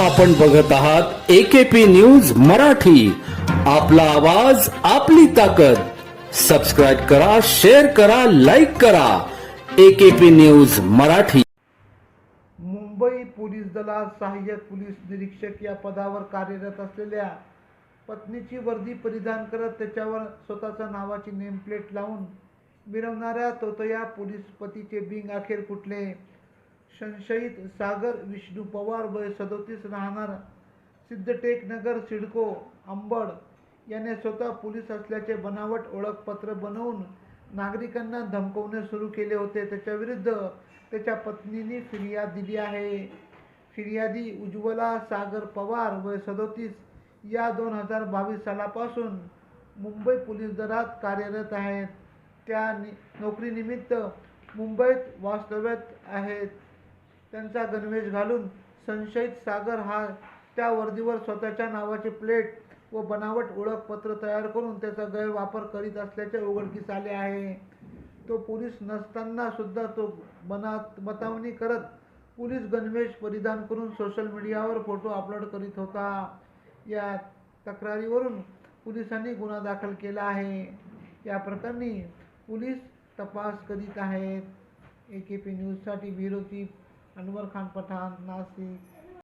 आपण बघत आहात एकेपी न्यूज मराठी. आपला आवाज आपली ताकद. सबस्क्राईब करा शेअर करा लाईक करा. AKP news Marathi. Mumbai police दलात सहाय्यक पोलीस निरीक्षक या पदावर कार्यरत असलेल्या पत्नीची वर्दी परिधान करत त्याच्यावर स्वतःच्या नावाची नेमप्लेट लावून मिरवणाऱ्या तोतया पोलीस पतीचे बिंग अखेर कुठले संशयित सागर विष्णू पवार वय सदोतीस राहणार सिद्धटेक नगर सिडको अंबड याने स्वतः पोलीस असल्याचे बनावट ओळखपत्र बनवून नागरिकांना धमकवणे सुरू केले होते. त्याच्याविरुद्ध त्याच्या पत्नीने फिर्याद दिली आहे. फिर्यादी उज्ज्वला सागर पवार वय सदोतीस या दोन हजार बावीस सालापासून मुंबई पोलीस दलात कार्यरत आहेत. त्या नि नोकरीनिमित्त मुंबईत वास्तव्यात आहेत. त्यांचा गणवेश घालून संशयित सागर हा त्या वर्दीवर स्वतःच्या नावाचे प्लेट व बनावट ओळखपत्र तयार करून त्याचा गैरवापर करीत असल्याचे उघडकीस आले आहे. तो पोलीस नसताना सुद्धा तो बनात बतावणी करत पोलीस गणवेश परिधान करून सोशल मीडियावर फोटो अपलोड करीत होता. या तक्रारीवरून पोलिसांनी गुन्हा दाखल केला आहे. या प्रकरणी पोलीस तपास करीत आहेत. ए के पी न्यूजसाठी विरोधी अनवर खान पठाण नाशिक